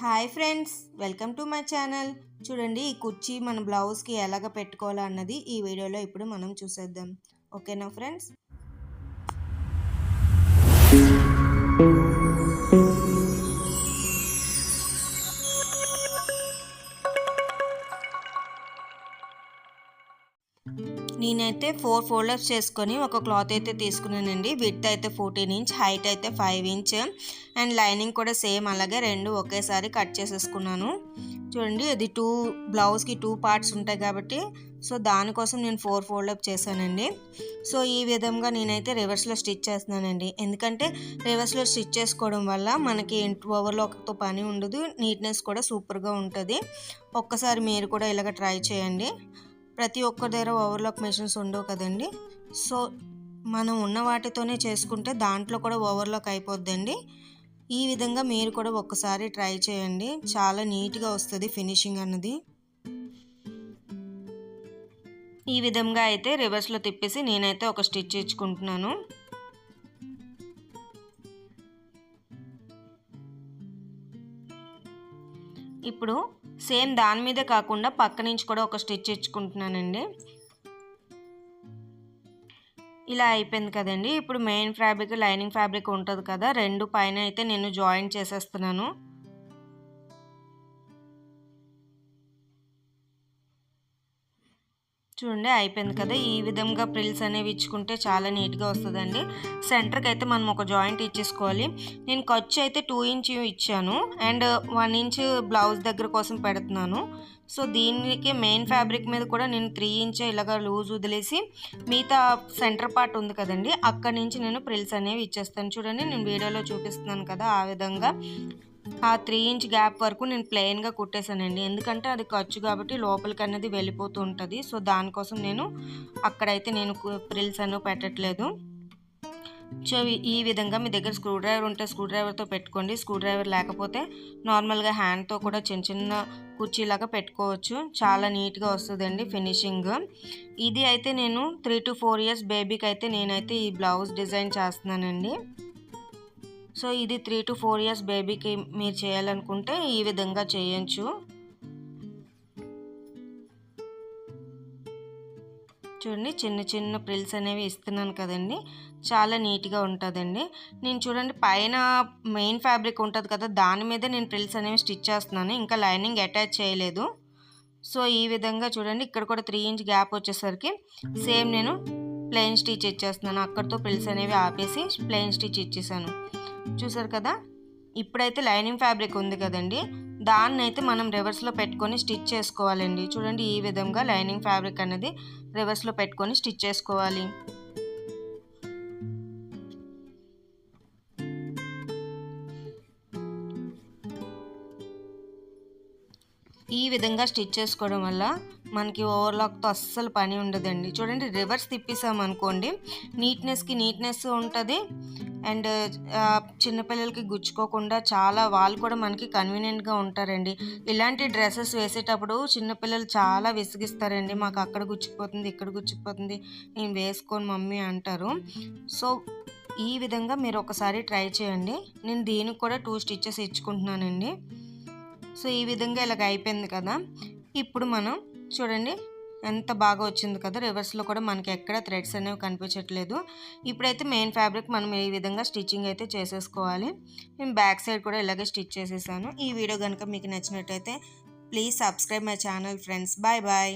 Hi friends welcome to my channel. చూడండి ఈ కుర్చీ మన బ్లౌజ్కి ఎలాగ పెట్టుకోవాలన్నది ఈ వీడియోలో ఇప్పుడు మనం చూసేద్దాం. ఓకేనా ఫ్రెండ్స్? నేనైతే ఫోర్ ఫోల్డర్స్ చేసుకొని ఒక క్లాత్ అయితే తీసుకున్నానండి. విత్ అయితే ఫోర్టీన్ ఇంచ్ హైట్ అయితే ఫైవ్ ఇంచ్. అండ్ లైనింగ్ కూడా సేమ్ అలాగే రెండు ఒకేసారి కట్ చేసేసుకున్నాను. చూడండి అది టూ బ్లౌజ్కి టూ పార్ట్స్ ఉంటాయి కాబట్టి సో దానికోసం నేను ఫోర్ ఫోల్డ్ అప్ చేశానండి. సో ఈ విధంగా నేనైతే రివర్స్లో స్టిచ్ చేస్తున్నానండి. ఎందుకంటే రివర్స్లో స్టిచ్ చేసుకోవడం వల్ల మనకి ఓవర్లాక్తో పని ఉండదు నీట్నెస్ కూడా సూపర్గా ఉంటుంది. ఒక్కసారి మీరు కూడా ఇలాగ ట్రై చేయండి. ప్రతి ఒక్కరి దగ్గర ఓవర్లాక్ మెషిన్స్ ఉండవు కదండి. సో మనం ఉన్న వాటితోనే చేసుకుంటే దాంట్లో కూడా ఓవర్లాక్ అయిపోద్దండి. ఈ విధంగా మీరు కూడా ఒక్కసారి ట్రై చేయండి. చాలా నీట్గా వస్తుంది ఫినిషింగ్ అన్నది. ఈ విధంగా అయితే రివర్స్లో తిప్పేసి నేనైతే ఒక స్టిచ్ ఇచ్చుకుంటున్నాను. ఇప్పుడు సేమ్ దాని మీదే కాకుండా పక్క నుంచి కూడా ఒక స్టిచ్ ఇచ్చుకుంటున్నానండి. ఇలా అయిపోయింది కదండి. ఇప్పుడు మెయిన్ ఫ్యాబ్రిక్ లైనింగ్ ఫ్యాబ్రిక్ ఉంటుంది కదా రెండు పైన అయితే నేను జాయింట్ చేసేస్తున్నాను. చూడండి అయిపోయింది కదా. ఈ విధంగా ప్రిల్స్ అనేవి ఇచ్చుకుంటే చాలా నీట్గా వస్తుందండి. సెంటర్కి అయితే మనం ఒక జాయింట్ ఇచ్చేసుకోవాలి. నేను ఖర్చు అయితే టూ ఇంచ్ ఇచ్చాను. అండ్ వన్ ఇంచ్ బ్లౌజ్ దగ్గర కోసం పెడుతున్నాను. సో దీనికి మెయిన్ ఫ్యాబ్రిక్ మీద కూడా నేను త్రీ ఇంచ్ ఇలాగ లూజ్ వదిలేసి మిగతా సెంటర్ పార్ట్ ఉంది కదండి అక్కడి నుంచి నేను ప్రిల్స్ అనేవి ఇచ్చేస్తాను. చూడండి నేను వీడియోలో చూపిస్తున్నాను కదా ఆ విధంగా. ఆ త్రీ ఇంచ్ గ్యాప్ వరకు నేను ప్లెయిన్గా కుట్టేశానండి. ఎందుకంటే అది ఖర్చు కాబట్టి లోపలికి అనేది వెళ్ళిపోతూ ఉంటుంది. సో దానికోసం నేను అక్కడైతే నేను ప్రిల్స్ అను పెట్టట్లేదు. సో ఈ విధంగా మీ దగ్గర స్క్రూ డ్రైవర్ ఉంటే స్క్రూ డ్రైవర్తో పెట్టుకోండి. స్క్రూ డ్రైవర్ లేకపోతే నార్మల్గా హ్యాండ్తో కూడా చిన్న చిన్న కుర్చీలాగా పెట్టుకోవచ్చు. చాలా నీట్గా వస్తుందండి ఫినిషింగ్ ఇది అయితే నేను త్రీ టు ఫోర్ ఇయర్స్ బేబీకి అయితే నేనైతే ఈ బ్లౌజ్ డిజైన్ చేస్తున్నానండి. సో ఇది త్రీ టు ఫోర్ ఇయర్స్ బేబీకి మీరు చేయాలనుకుంటే ఈ విధంగా చేయొచ్చు చూడండి చిన్న చిన్న ప్రిల్స్ అనేవి ఇస్తున్నాను కదండి. చాలా నీట్గా ఉంటుందండి. నేను చూడండి పైన మెయిన్ ఫ్యాబ్రిక్ ఉంటుంది కదా దాని మీద నేను ప్రిల్స్ అనేవి స్టిచ్ చేస్తున్నాను. ఇంకా లైనింగ్ అటాచ్ చేయలేదు. సో ఈ విధంగా చూడండి ఇక్కడ కూడా త్రీ ఇంచ్ గ్యాప్ వచ్చేసరికి సేమ్ నేను ప్లెయిన్ స్టిచ్ ఇచ్చేస్తున్నాను. అక్కడితో ప్రిల్స్ అనేవి ఆపేసి ప్లెయిన్ స్టిచ్ ఇచ్చేసాను. చూసారు కదా? ఇప్పుడైతే లైనింగ్ ఫ్యాబ్రిక్ ఉంది కదండి. దాన్ని అయితే మనం రివర్స్లో పెట్టుకొని స్టిచ్ చేసుకోవాలండి. చూడండి ఈ విధంగా లైనింగ్ ఫ్యాబ్రిక్ అనేది రివర్స్లో పెట్టుకొని స్టిచ్ చేసుకోవాలి. ఈ విధంగా స్టిచ్ చేసుకోవడం వల్ల మనకి ఓవర్లాక్తో అస్సలు పని ఉండదండి. చూడండి రివర్స్ తిప్పేసామనుకోండి నీట్నెస్కి నీట్నెస్ ఉంటుంది. అండ్ చిన్నపిల్లలకి గుచ్చుకోకుండా చాలా వాళ్ళు కూడా మనకి కన్వీనియంట్గా ఉంటారండి. ఇలాంటి డ్రెస్సెస్ వేసేటప్పుడు చిన్నపిల్లలు చాలా విసిగిస్తారండి. మాకు అక్కడ గుచ్చిపోతుంది ఇక్కడ గుచ్చిపోతుంది నేను వేసుకోను మమ్మీ అంటారు. సో ఈ విధంగా మీరు ఒకసారి ట్రై చేయండి. నేను దీనికి కూడా టూ స్టిచ్చెస్ ఇచ్చుకుంటున్నానండి. సో ఈ విధంగా ఇలాగ అయిపోయింది కదా. ఇప్పుడు మనం చూడండి ఎంత బాగా వచ్చింది కదా. రివర్స్లో కూడా మనకి ఎక్కడ థ్రెడ్స్ అనేవి కనిపించట్లేదు. ఇప్పుడైతే మెయిన్ ఫ్యాబ్రిక్ మనం ఈ విధంగా స్టిచ్చింగ్ అయితే చేసేసుకోవాలి. నేను బ్యాక్ సైడ్ కూడా ఇలాగే స్టిచ్ చేసేసాను. ఈ వీడియో కనుక మీకు నచ్చినట్టయితే please subscribe my channel friends. Bye bye.